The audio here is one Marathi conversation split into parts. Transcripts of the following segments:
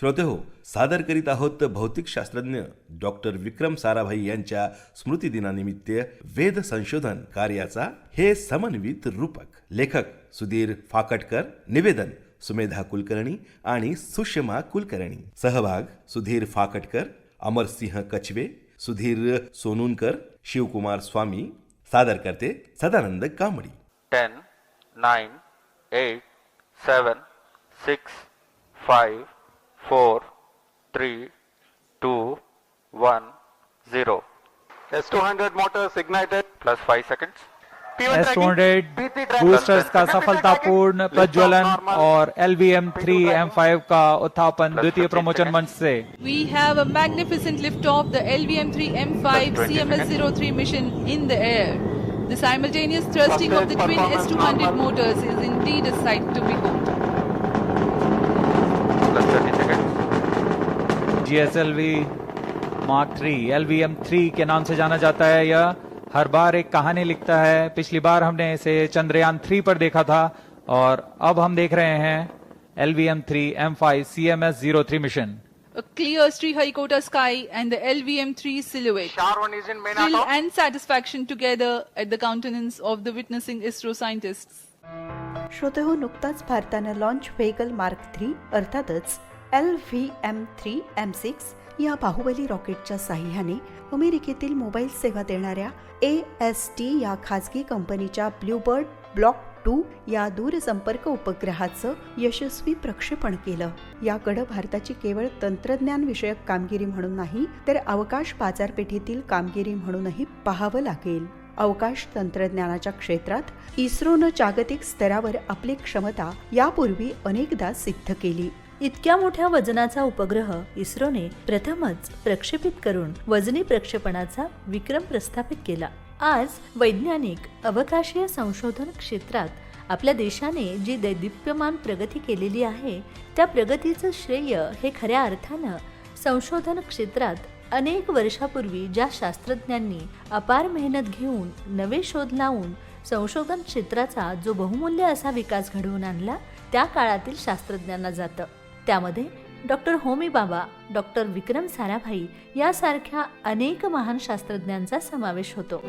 श्रोते हो सादर करीत आहोत भौतिक शास्त्रज्ञ डॉक्टर विक्रम साराभाई यांच्या स्मृतिदिनानिमित्त वेद संशोधन कार्याचा हे समन्वित रूपक. लेखक सुधीर फाकटकर निवेदन सुमेधा कुलकर्णी आणि सुषमा कुलकर्णी. सहभाग सुधीर फाकटकर अमरसिंह कछवे सुधीर सोनुनकर शिवकुमार स्वामी सादर करते Sadanand Kambadi 10, 9, 8, 7, 6, 5, 4, 3, 2, 1, 0. S200 motors ignited. Plus 5 seconds. P1 S two tracking. Hundred P3 track. Boosters का P1 सफलतापूर्ण tracking. प्रज्वलन Lift off normal. और L V M three P2 M five का उत्थापन Plus द्वितीय 15 प्रमोचन seconds. मंच से We have a magnificent liftoff, the LVM-3 M5 Plus 20 CMS-03 mission in the air. The simultaneous thrusting of the twin Performance S200 normal. motors is indeed a sight to behold. Plus GSLV mark three LVM three के नाम से जाना जाता है यह हर बार एक कहानी लिखता है। पिछली बार हमने इसे चंद्रयान थ्री पर देखा था और अब हम देख रहे हैं L V M three M five C M S zero three mission. Clear Sriharikota sky and LVM three silhouette and satisfaction together at the countenance of the witnessing ISRO scientist श्रोते हो नुकताच भारताने लॉन्च व्हेकल मार्क थ्री अर्थात L V M three M six या बाहुबली रॉकेटच्या साह्याने अमेरिकेतील मोबाईल सेवा देणाऱ्या ए एस टी या खाजगी कंपनीच्या ब्ल्यूबर्ड ब्लॉक टू या दूरसंपर्क उपग्रहाचं यशस्वी प्रक्षेपण केलं. याकडं भारताची केवळ तंत्रज्ञान विषयक कामगिरी म्हणून नाही तर अवकाश बाजारपेठेतील कामगिरी म्हणूनही पाहावं लागेल. अवकाश तंत्रज्ञानाच्या क्षेत्रात इस्रोनं जागतिक स्तरावर आपली क्षमता यापूर्वी अनेकदा सिद्ध केली. इतक्या मोठ्या वजनाचा उपग्रह इस्रोने प्रथमच प्रक्षेपित करून वजनी प्रक्षेपणाचा विक्रम प्रस्थापित केला. आज वैज्ञानिक अवकाशीय संशोधन क्षेत्रात आपल्या देशाने जी दैदिप्यमान प्रगती केलेली आहे त्या प्रगतीचं श्रेय हे खऱ्या अर्थानं संशोधन क्षेत्रात अनेक वर्षापूर्वी ज्या शास्त्रज्ञांनी अपार मेहनत घेऊन नवे शोध लावून संशोधन क्षेत्राचा जो बहुमूल्य असा विकास घडवून आणला त्या काळातील शास्त्रज्ञांना जातं. त्यामध्ये डॉक्टर होमी बाबा डॉक्टर विक्रम साराभाई यासारख्या अनेक महान शास्त्रज्ञांचा समावेश होतो.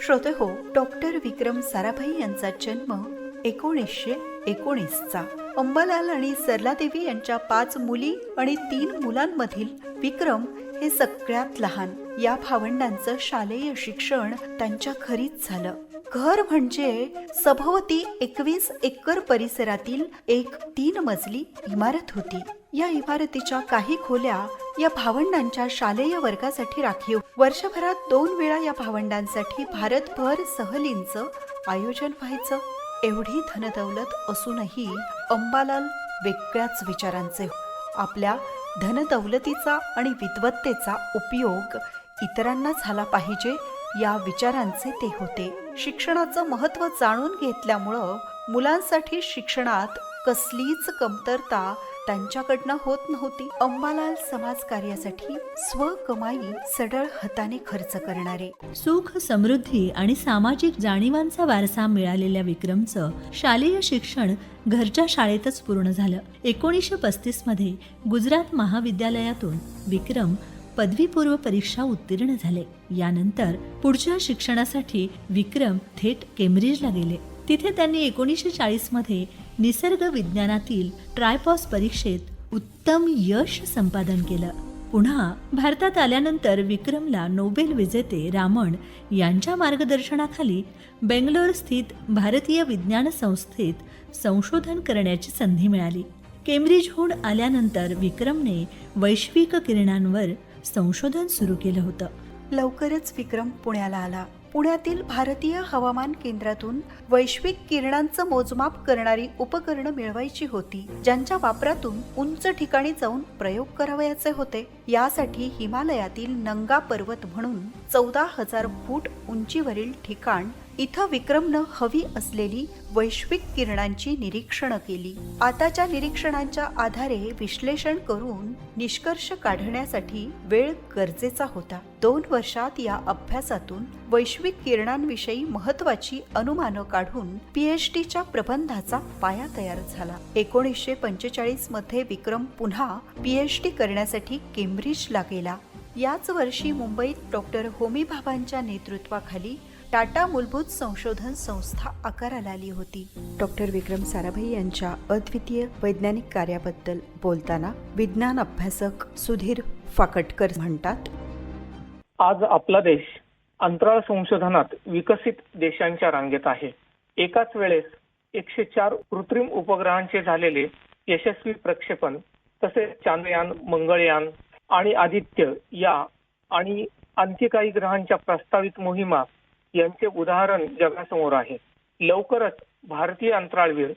श्रोते हो डॉक्टर विक्रम साराभाई यांचा जन्म एकोणीसशे एकोणीसचा. अंबालाल आणि सरलादेवी यांच्या पाच मुली आणि तीन मुलांमधील विक्रम हे सगळ्यात लहान. या भावंडांचं शालेय शिक्षण त्यांच्या घरीच झालं. घर म्हणजे सभोवती एकवीस एकर परिसरातील एक तीन मजली इमारत होती. या इमारतीच्या काही खोल्या या भावंडांच्या शालेय वर्गासाठी राखीव. वर्षभरात दोन वेळा या भावंडांसाठी भारतभर सहलींचं आयोजन व्हायचं. एवढी धनदौलत असूनही अंबालाल वेगळ्याच विचारांचे आपल्या धनदौलतीचा आणि विद्वत्तेचा उपयोग इतरांना झाला पाहिजे या विचारांचे ते होते. शिक्षणाचं महत्त्व जाणून घेतल्यामुळं मुलांसाठी शिक्षणात कसलीच कमतरता त्यांच्याकडनं होत नव्हती. अंबालाल समाज कार्यासाठी स्वकमाई सडळ हाताने खर्च करणारे. सुख समृद्धी आणि सामाजिक जाणीवांचा वारसा मिळालेल्या विक्रमचं शालेय शिक्षण घरच्या शाळेतच पूर्ण झालं. एकोणीसशे पस्तीसमध्ये गुजरात महाविद्यालयातून विक्रम पदवीपूर्व परीक्षा उत्तीर्ण झाले. यानंतर पुढच्या शिक्षणासाठी विक्रम थेट केम्ब्रिजला गेले. तिथे त्यांनी एकोणीसशे चाळीसमध्ये निसर्ग विज्ञानातील ट्रायपॉस परीक्षेत उत्तम यश संपादन केलं. पुन्हा भारतात आल्यानंतर विक्रमला नोबेल विजेते रामण यांच्या मार्गदर्शनाखाली बेंगलोर स्थित भारतीय विज्ञान संस्थेत संशोधन करण्याची संधी मिळाली. केम्ब्रिजहून आल्यानंतर विक्रमने वैश्विक किरणांवर संशोधन सुरू केलं होतं. लवकरच विक्रम पुण्याला आला. पुण्यातील भारतीय हवामान केंद्रातून वैश्विक किरणांचं मोजमाप करणारी उपकरणं मिळवायची होती. ज्यांच्या वापरातून उंच ठिकाणी जाऊन प्रयोग करावयाचे होते. यासाठी हिमालयातील नंगा पर्वत म्हणून चौदा हजार फूट उंचीवरील ठिकाण इथं विक्रमनं हवी असलेली वैश्विक किरणांची निरीक्षणं केली. आताच्या निरीक्षणांच्या आधारे विश्लेषण करून निष्कर्ष काढण्यासाठी वेळ गरजेचा होता. दोन वर्षात या अभ्यासातून वैश्विक किरणांविषयी महत्वाची अनुमानं काढून पीएचडीच्या प्रबंधाचा पाया तयार झाला. एकोणीसशे पंचेचाळीसमध्ये विक्रम पुन्हा पीएचडी करण्यासाठी केम्ब्रिजला गेला. याच वर्षी मुंबईत डॉक्टर होमीभाबांच्या नेतृत्वाखाली टाटा मूलभूत संशोधन संस्था आकाराला आली होती. डॉक्टर विक्रम साराभाई यांच्या अद्वितीय वैज्ञानिक कार्याबद्दल बोलताना विज्ञान अभ्यासक सुधीर फाकटकर म्हणतात आज आपला देश अंतराळ संशोधनात विकसित देशांच्या रांगेत आहे. एकाच वेळेस एकशे चार कृत्रिम उपग्रहांचे झालेले यशस्वी प्रक्षेपण तसेच चांद्रयान मंगळयान आणि आदित्य या आणि आणखी काही ग्रहांच्या प्रस्तावित मोहिमा यांचे उदाहरण जगासमोर आहे. लवकरच भारतीय अंतराळवीर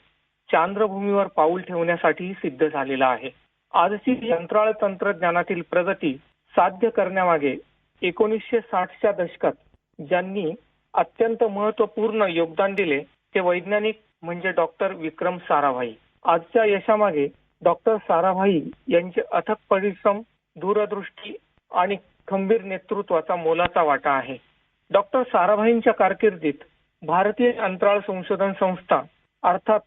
चांद्रभूमीवर पाऊल ठेवण्यासाठी सिद्ध झालेला आहे. आजची अंतराळ तंत्रज्ञानातील प्रगती साध्य करण्यामागे एकोणीसशे साठच्या दशकात ज्यांनी अत्यंत महत्त्वपूर्ण योगदान दिले ते वैज्ञानिक म्हणजे डॉक्टर विक्रम साराभाई. आजच्या यशामागे डॉक्टर साराभाई यांचे अथक परिश्रम दूरदृष्टी आणि खंबीर नेतृत्वाचा मोलाचा वाटा आहे. डॉक्टर साराभाईंच्या कारकिर्दीत भारतीय अंतराळ संशोधन संस्था अर्थात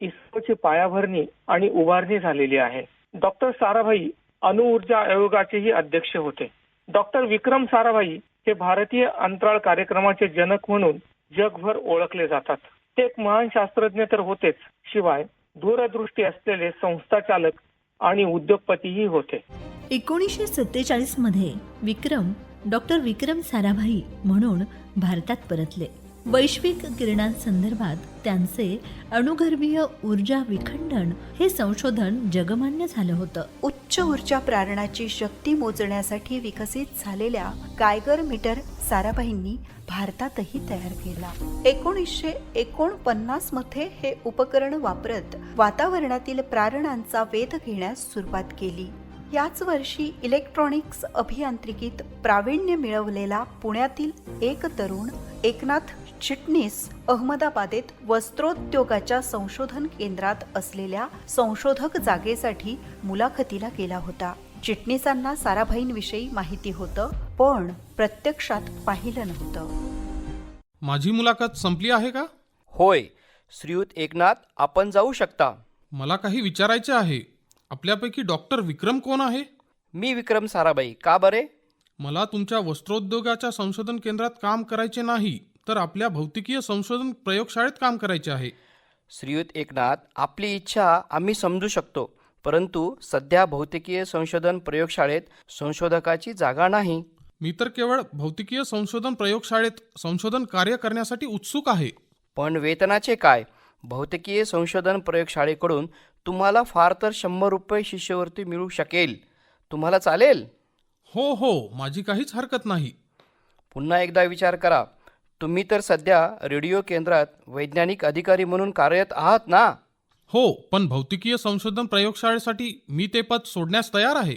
इस्रोची पायाभरणी आणि उभारणी झालेली आहे. डॉक्टर साराभाई अणुऊर्जा आयोगाचेही अध्यक्ष होते. डॉक्टर विक्रम साराभाई हे भारतीय अंतराळ कार्यक्रमाचे जनक म्हणून जगभर ओळखले जातात. ते एक महान शास्त्रज्ञ तर होतेच शिवाय दूरदृष्टी असलेले संस्थाचालक आणि उद्योगपतीही होते. एकोणीसशे सत्तेचाळीसमध्ये विक्रम डॉक्टर विक्रम साराभाई म्हणून भारतात परतले. वैश्विक किरणांसंदर्भात त्यांचे अणुगर्भीय ऊर्जा विखंडन हे संशोधन जगमान्य झालं होतं. उच्च ऊर्जा प्रारणाची शक्ती मोजण्यासाठी विकसित झालेल्या गायगर मीटर साराभाईंनी भारतातही तयार केला. एकोणीसशे एकोणपन्नासमध्ये हे उपकरण वापरत वातावरणातील प्रारणांचा वेध घेण्यास सुरुवात केली. याच वर्षी इलेक्ट्रॉनिक्स अभियांत्रिकीत प्रावीण्य मिळवलेला पुण्यातील एक तरुण एकनाथ चिटणीस अहमदाबादेत वस्त्रोद्योगाच्या संशोधन केंद्रात असलेल्या संशोधक जागेसाठी मुलाखतीला गेला होता. चिटणीसांना साराभाईंविषयी माहिती होतं पण प्रत्यक्षात पाहिलं नव्हतं. माझी मुलाखत संपली आहे का? होय. श्रीयुत एकनाथ आपण जाऊ शकता. मला काही विचारायचे आहे. आपल्यापैकी डॉक्टर विक्रम कोण आहे? मी विक्रम साराबाई. का बरे? मला तुमच्या वस्त्रोद्योगाच्या संशोधन केंद्रात काम करायचे नाही तर आपल्या भौतिकीय संशोधन प्रयोगशाळेत काम करायचे आहे. श्रीयुत एकनाथ आपली इच्छा आम्ही समजू शकतो परंतु सध्या भौतिकीय संशोधन प्रयोगशाळेत संशोधकाची जागा नाही. मी तर केवळ भौतिकीय संशोधन प्रयोगशाळेत संशोधन कार्य करण्यासाठी उत्सुक आहे. पण वेतनाचे काय? भौतिकीय संशोधन प्रयोगशाळेकडून तुम्हाला फार तर शंभर रुपये शिष्यवृत्ती मिळू शकेल. तुम्हाला चालेल? हो हो. माझी काहीच हरकत नाही. पुन्हा एकदा विचार करा. तुम्ही तर सध्या रेडिओ केंद्रात वैज्ञानिक अधिकारी म्हणून कार्यरत आहात ना? हो पण भौतिकीय संशोधन प्रयोगशाळेसाठी मी ते पद सोडण्यास तयार आहे.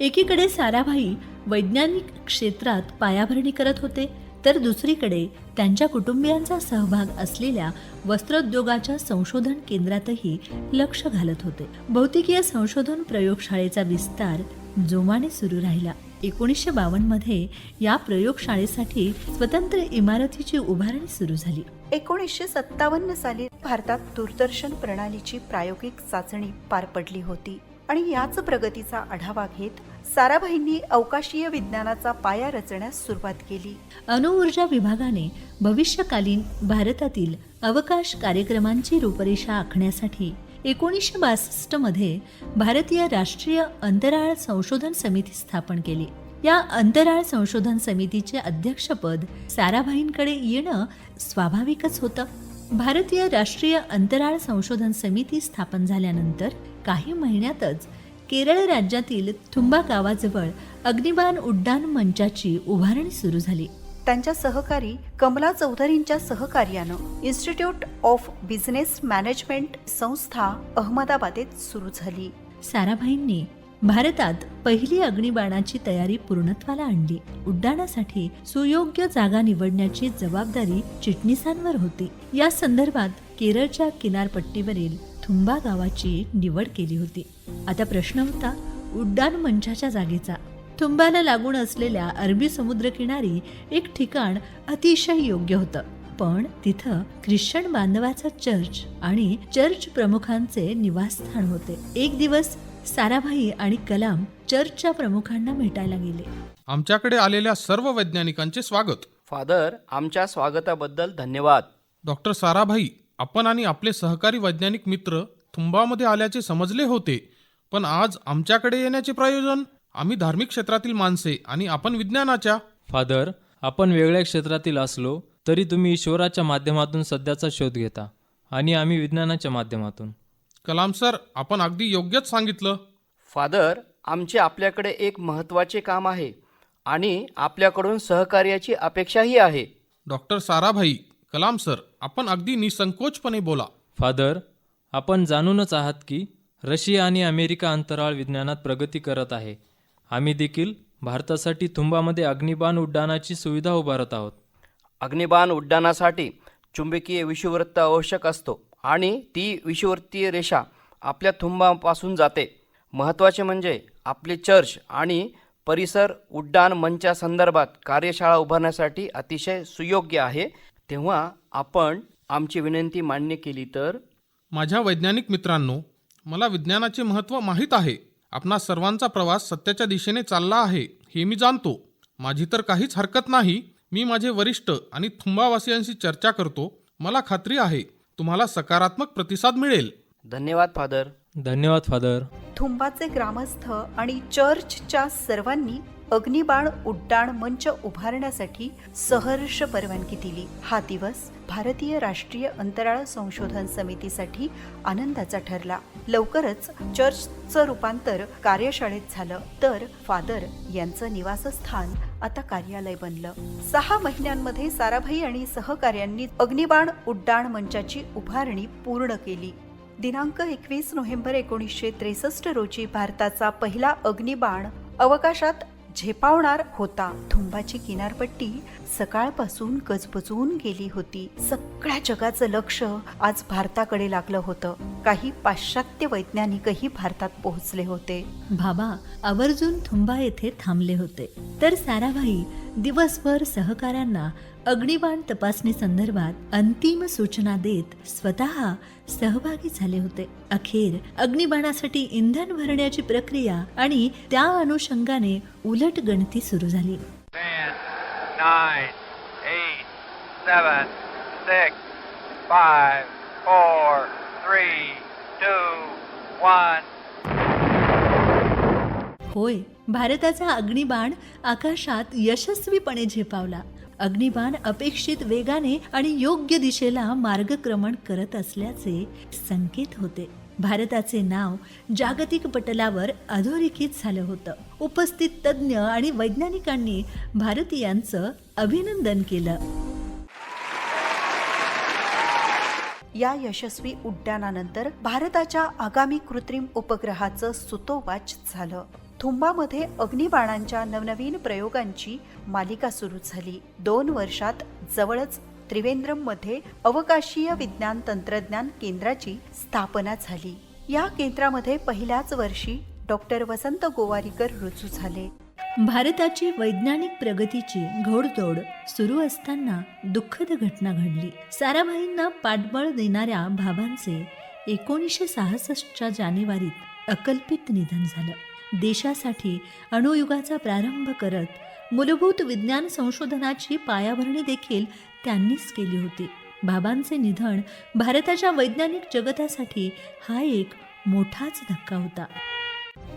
एकीकडे साराभाई वैज्ञानिक क्षेत्रात पायाभरणी करत होते तर दुसरीकडे त्यांच्या कुटुंबियांचा सहभाग असलेल्या वस्त्रोद्योगाच्या संशोधन केंद्रातही लक्ष घालत होते. भौतिकीय संशोधन प्रयोगशाळेचा विस्तार जोमाने सुरू राहिला. एकोणीसशे बावन्नमध्ये या प्रयोगशाळेसाठी स्वतंत्र इमारतीची उभारणी सुरू झाली. एकोणीसशे सत्तावन्न साली भारतात दूरदर्शन प्रणालीची प्रायोगिक चाचणी पार पडली होती. आणि याच प्रगतीचा आढावा घेत साराभाईंनी अवकाशीय विज्ञानाचा पाया रचण्यास सुरुवात केली. अणुऊर्जा विभागाने भविष्यकालीन भारतातील अवकाश कार्यक्रमांची रूपरेषा आखण्यासाठी एकोणीसशे बासष्टमध्ये भारतीय राष्ट्रीय अंतराळ संशोधन समिती स्थापन केली. या अंतराळ संशोधन समितीचे अध्यक्षपद साराभाईंकडे येणं स्वाभाविकच होतं. भारतीय राष्ट्रीय अंतराळ संशोधन समिती स्थापन झाल्यानंतर काही महिन्यातच केरळ राज्यातील थुंबा गावाजवळ अग्निबाण उड्डाण मंचाची उभारणी सुरू झाली. त्यांच्या सहकारी कमला चौधरींच्या सहकार्यानं इन्स्टिट्यूट ऑफ बिझनेस मॅनेजमेंट संस्था अहमदाबादेत सुरू झाली. साराभाईंनी भारतात पहिली अग्निबाणाची तयारी पूर्णत्वाला आणली. उड्डाणासाठी सुयोग्य जागा निवडण्याची जबाबदारी चिटणीसांवर होती. या संदर्भात केरळच्या किनारपट्टीवरील थुंबा गावाची निवड केली होती. आता प्रश्न होता उड्डाण मंचाच्या जागेचा. थुंबाला लागून असलेल्या अरबी समुद्रकिनारी एक ठिकाण अतिशय योग्य होतं. पण तिथं ख्रिश्चन बांधवाचा चर्च आणि चर्च प्रमुखांचे निवासस्थान होते. एक दिवस साराभाई आणि कलाम चर्चच्या प्रमुखांना भेटायला गेले. आमच्याकडे आलेल्या सर्व वैज्ञानिकांचे स्वागत. फादर आमच्या स्वागताबद्दल धन्यवाद. डॉक्टर साराभाई आपण आणि आपले सहकारी वैज्ञानिक मित्र थुंबामध्ये आल्याचे समजले होते पण आज आमच्याकडे येण्याचे प्रयोजन? आम्ही धार्मिक क्षेत्रातील माणसे आणि आपण विज्ञानाच्या. फादर आपण वेगळ्या क्षेत्रातील असलो तरी तुम्ही ईश्वराच्या माध्यमातून सध्याचा शोध घेता आणि आम्ही विज्ञानाच्या माध्यमातून. कलाम सर आपण अगदी योग्यच सांगितलं. फादर आमचे आपल्याकडे एक महत्त्वाचे काम आहे आणि आपल्याकडून सहकार्याची अपेक्षाही आहे. डॉक्टर साराभाई कलाम सर आपण अगदी निसंकोचपणे बोला. फादर आपण जाणूनच आहात की रशिया आणि अमेरिका अंतराळ विज्ञानात प्रगती करत आहे. आम्ही देखील भारतासाठी थुंबामध्ये अग्निबाण उड्डाणाची सुविधा उभारत आहोत. अग्निबाण उड्डाणासाठी चुंबकीय विषुववृत्त आवश्यक असतो आणि ती विषुवृत्तीय रेषा आपल्या थुंबापासून जाते. महत्त्वाचे म्हणजे आपले चर्च आणि परिसर उड्डाण मंचासंदर्भात कार्यशाळा उभारण्यासाठी अतिशय सुयोग्य आहे. तेव्हा आपण आमची विनंती मान्य केली तर? माझ्या वैज्ञानिक मित्रांनो मला विज्ञानाचे महत्त्व माहीत आहे. आपणा सर्वांचा प्रवास सत्याच्या दिशेने चालला आहे हे मी जाणतो. माझी तर काहीच हरकत नाही. मी माझे वरिष्ठ आणि थुंबावासियांशी चर्चा करतो. मला खात्री आहे तुम्हाला सकारात्मक प्रतिसाद मिळेल. धन्यवाद फादर. धन्यवाद फादर. थुंबाचे ग्रामस्थ आणि चर्चच्या सर्वांनी अग्निबाण उड्डाण मंच उभारण्यासाठी सहर्ष परवानगी दिली. हा दिवस भारतीय राष्ट्रीय अंतराळ संशोधन समितीसाठी आनंदाचा ठरला. लवकरच चर्चचं रूपांतर कार्यशाळेत झालं. तर फादर यांचं निवासस्थान आता कार्यालय बनलं. सहा महिन्यांमध्ये साराभाई आणि सहकार्यांनी अग्निबाण उड्डाण मंचाची उभारणी पूर्ण केली. दिनांक एकवीस नोव्हेंबर एकोणीसशे त्रेसष्ट रोजी भारताचा पहिला अग्निबाण अवकाशात झेपावणार होता. थुंबाची किनारपट्टी सकाळपासून गजबजून गेली होती. सगळ्या जगाचं लक्ष आज भारताकडे लागलं होतं. काही पाश्चात्य वैज्ञानिकही भारतात पोहोचले होते. बाबा आवर्जून थुंबा येथे थांबले होते. तर साराभाई दिवसभर सहकाऱ्यांना अग्निबाण तपासणी संदर्भात अंतिम सूचना देत स्वतः सहभागी झाले होते. अखेर अग्निबाणासाठी इंधन भरण्याची प्रक्रिया आणि त्या अनुषंगाने उलट गणती सुरू झाली. होय भारताचा अग्निबाण आकाशात यशस्वीपणे झेपावला. अग्निबाण अपेक्षित वेगाने आणि योग्य दिशेला मार्गक्रमण करत असल्याचे संकेत होते. भारताचे नाव जागतिक पटलावर अधोरेखित झालं होतं. उपस्थित तज्ज्ञ आणि वैज्ञानिकांनी भारतीयांचं अभिनंदन केलं. या यशस्वी उड्डाणानंतर भारताच्या आगामी कृत्रिम उपग्रहाचं सुतोवाच झालं. थुंबामध्ये अग्निबाणांच्या नवनवीन प्रयोगांची मालिका सुरू झाली. दोन वर्षात जवळच त्रिवेंद्रममध्ये अवकाशीय विज्ञान तंत्रज्ञान केंद्राची स्थापना झाली. या केंद्रामध्ये पहिल्याच वर्षी डॉक्टर वसंत गोवारीकर रुजू झाले. भारताची वैज्ञानिक प्रगतीची घोडदौड सुरू असताना दुःखद घटना घडली. साराभाईंना पाठबळ देणाऱ्या भावांचे एकोणीसशे सहासष्टच्या जानेवारीत अकल्पित निधन झालं. देशासाठी अणुयुगाचा प्रारंभ करत मूलभूत विज्ञान संशोधनाची पायाभरणी देखील त्यांनीच केली होती. बाबांचे निधन भारताच्या वैज्ञानिक जगतासाठी हा एक मोठाच धक्का होता.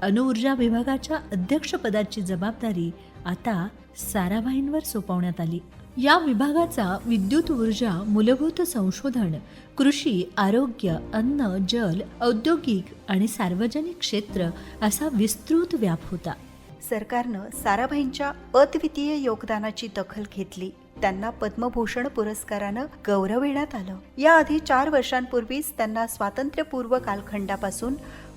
अणुऊर्जा विभागाच्या अध्यक्षपदाची जबाबदारी आता साराभाईंवर सोपवण्यात आली. या विभागाचा विद्युत ऊर्जा मूलभूत संशोधन कृषी आरोग्य अन्न जल औद्योगिक आणि सार्वजनिक क्षेत्र असा विस्तृत व्याप होता. सरकारनं साराभाईंच्या अद्वितीय योगदानाची दखल घेतली. त्यांना पद्मभूषण पुरस्कारानं गौरविण्यात आलं. याआधी चार वर्षांपूर्वीच त्यांना स्वातंत्र्यपूर्व कालखंडापासून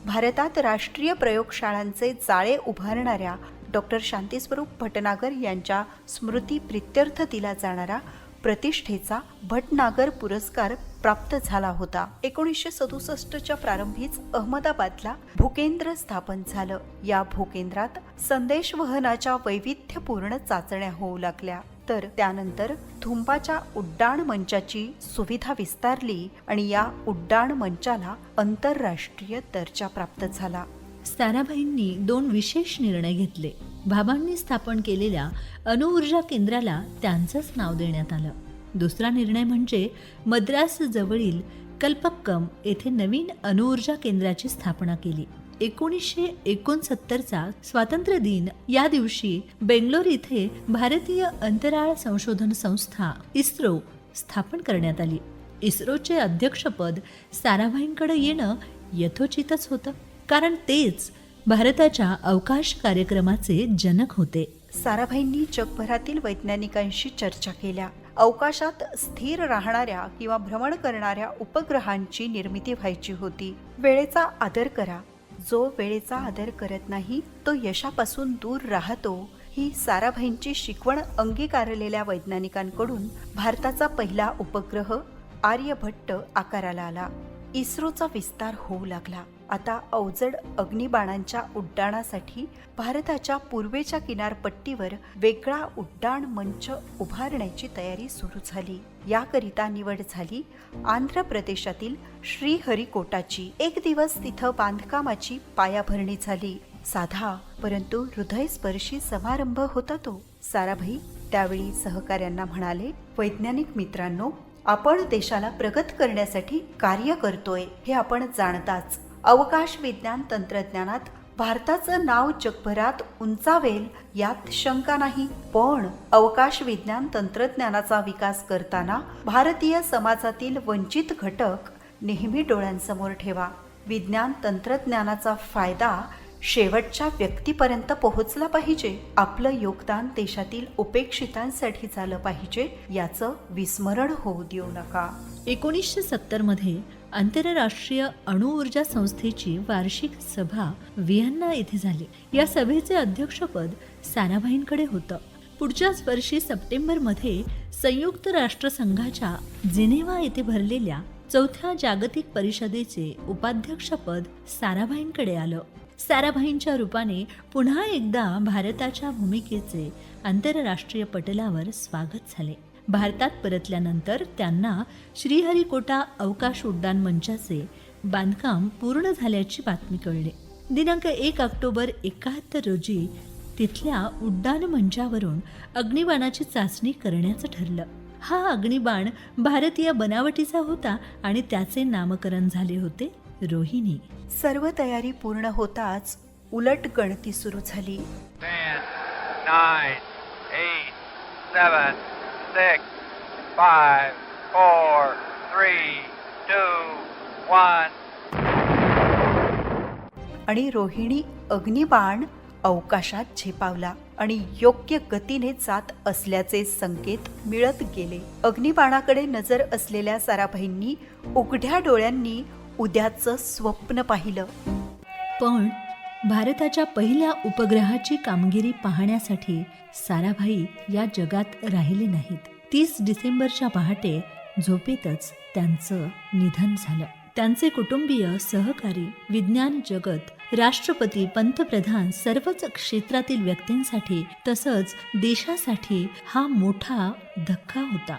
भारतात राष्ट्रीय प्रयोगशाळांचे जाळे उभारणाऱ्या डॉक्टर शांतीस्वरूप भटनागर यांच्या स्मृती प्रित्यर्थ दिला जाणारा प्रतिष्ठेचा भटनागर पुरस्कार प्राप्त झाला होता. एकोणीसशे सदुसष्टच्या प्रारंभीच अहमदाबादला भूकेंद्र स्थापन झालं. या भूकेंद्रात संदेश वहनाच्या वैविध्यपूर्ण चाचण्या होऊ लागल्या. तर त्यानंतर थुंपाच्या उड्डाण मंचाची सुविधा विस्तारली आणि या उड्डाण मंचाला आंतरराष्ट्रीय दर्जा प्राप्त झाला. साराभाईंनी दोन विशेष निर्णय घेतले. बाबांनी स्थापन केलेल्या अणुऊर्जा केंद्राला त्यांचंच नाव देण्यात आलं. दुसरा निर्णय म्हणजे मद्रास जवळील कल्पक्कम येथे नवीन अणुऊर्जा केंद्राची स्थापना केली. एकोणीसशे एकोणसत्तरचा स्वातंत्र्य दिन या दिवशी बेंगलोर इथे भारतीय अंतराळ संशोधन संस्था इस्रो स्थापन करण्यात आली. इस्रोचे अध्यक्षपद साराभाईंकडे येणं यथोचितच होतं. कारण तेच भारताच्या अवकाश कार्यक्रमाचे जनक होते. साराभाईंनी जगभरातील वैज्ञानिकांशी चर्चा केल्या. अवकाशात स्थिर राहणाऱ्या किंवा भ्रमण करणाऱ्या उपग्रहांची निर्मिती व्हायची होती. वेळेचा आदर करा. जो वेळेचा आदर करत नाही तो यशापासून दूर राहतो ही साराभाईंची शिकवण अंगीकारलेल्या वैज्ञानिकांकडून भारताचा पहिला उपग्रह आर्यभट्ट आकाराला आला. इस्रोचा विस्तार होऊ लागला. आता अवजड अग्निबाणांच्या उड्डाणासाठी भारताच्या पूर्वेच्या किनारपट्टीवर वेगळा उड्डाण मंच उभारण्याची तयारी सुरू झाली. याकरिता निवड झाली आंध्र प्रदेशातील श्रीहरिकोटाची. एक दिवस तिथं बांधकामाची पायाभरणी झाली. साधा परंतु हृदयस्पर्शी समारंभ होता तो. साराभाई त्यावेळी सहकाऱ्यांना म्हणाले वैज्ञानिक मित्रांनो आपण देशाला प्रगत करण्यासाठी कार्य करतोय हे आपण जाणताच. अवकाश विज्ञान तंत्रज्ञानात भारताचं नाव जगभरात उंचावेल यात शंका नाही. पण अवकाश विज्ञान तंत्रज्ञानाचा विकास करताना भारतीय समाजातील वंचित घटक नेहमी डोळ्यांसमोर ठेवा. विज्ञान तंत्रज्ञानाचा फायदा शेवटच्या व्यक्तीपर्यंत पोहोचला पाहिजे. आपलं योगदान देशातील उपेक्षितांसाठी झालं पाहिजे याचं विस्मरण होऊ देऊ नका. एकोणीसशे सत्तरमध्ये आंतरराष्ट्रीय अणुऊर्जा संस्थेची वार्षिक सभा व्हिएन्ना येथे झाली. या सभेचे अध्यक्षपद साराभाईंकडे होतं. पुढच्याच वर्षी सप्टेंबरमध्ये संयुक्त राष्ट्रसंघाच्या जिनेवा येथे भरलेल्या चौथ्या जागतिक परिषदेचे उपाध्यक्षपद साराभाईंकडे आलं. साराभाईंच्या रूपाने पुन्हा एकदा भारताच्या भूमिकेचे आंतरराष्ट्रीय पटलावर स्वागत झाले. भारतात परतल्यानंतर त्यांना श्रीहरिकोटा अवकाश उड्डाण मंचाचे बांधकाम पूर्ण झाल्याची बातमी कळली. दिनांक एक ऑक्टोबर एकाहत्तर रोजी तिथल्या उड्डाण मंचावरून अग्निबाणाची चाचणी करण्याचं ठरलं. हा अग्निबाण भारतीय बनावटीचा होता आणि त्याचे नामकरण झाले होते रोहिणी. सर्व तयारी पूर्ण होताच उलट गणती सुरू झाली. Six, five, four, three, two, one. आणि रोहिणी अग्निबाण अवकाशात झेपावला आणि योग्य गतीने जात असल्याचे संकेत मिळत गेले अग्निबाणाकडे नजर असलेल्या साराभाईंनी उघड्या डोळ्यांनी उद्याचं स्वप्न पाहिलं पण भारताच्या पहिल्या उपग्रहाची कामगिरी पाहण्यासाठी साराभाई या जगात राहिले नाहीत. तीस डिसेंबरच्या पहाटे झोपेतच त्यांचं निधन झालं. त्यांचे कुटुंबीय सहकारी विज्ञान जगत राष्ट्रपती पंतप्रधान सर्वच क्षेत्रातील व्यक्तींसाठी तसंच देशासाठी हा मोठा धक्का होता.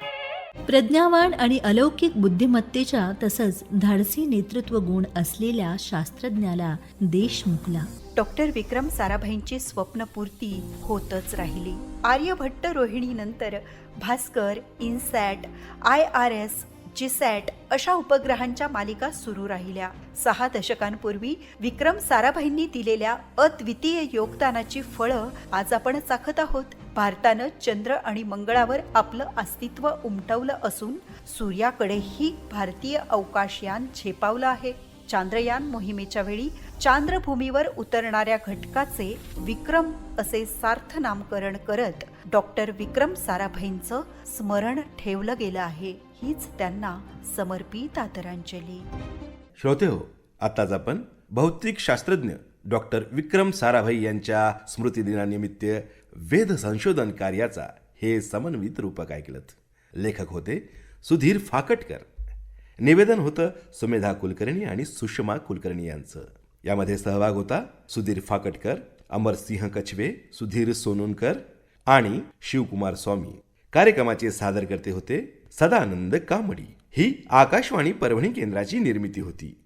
प्रज्ञावान आणि अलौकिक बुद्धिमत्तेच्या तसंच धाडसी नेतृत्व गुण असलेल्या शास्त्रज्ञाला देश मुकला. डॉक्टर विक्रम साराभाईंची स्वप्नपूर्ती होतच राहिली. Aryabhata रोहिणीनंतर Bhaskara INSAT I R S GSAT अशा उपग्रहांच्या मालिका सुरू राहिल्या. सहा दशकांपूर्वी विक्रम साराभाईंनी दिलेल्या अद्वितीय योगदानाची फळं आज आपण चाखत आहोत. भारतानं चंद्र आणि मंगळावर आपलं अस्तित्व उमटवलं असून सूर्याकडेही भारतीय अवकाशयान झेपावलं आहे. चांद्रयान मोहिमेच्या वेळी चांद्रभूमीवर उतरणाऱ्या घटकाचे विक्रम असे सार्थ नामकरण करत डॉक्टर विक्रम साराभाईंचं स्मरण ठेवलं गेलं आहे. हीच त्यांना समर्पित आदरांजली. श्रोते हो आताच आपण भौतिक शास्त्रज्ञ डॉक्टर विक्रम साराभाई यांच्या स्मृतिदिनानिमित्त वेद संशोधन कार्याचा हे समन्वित रूपक ऐकलत. लेखक होते सुधीर फाकटकर. निवेदन होतं सुमेधा कुलकर्णी आणि सुषमा कुलकर्णी यांचं. यामध्ये सहभाग होता सुधीर फाकटकर अमरसिंह कछवे सुधीर सोनुनकर आणि शिवकुमार स्वामी. कार्यक्रमाचे सादरकर्ते होते सदानंद कामडी ही आकाशवाणी परभणी केंद्राची निर्मिती होती.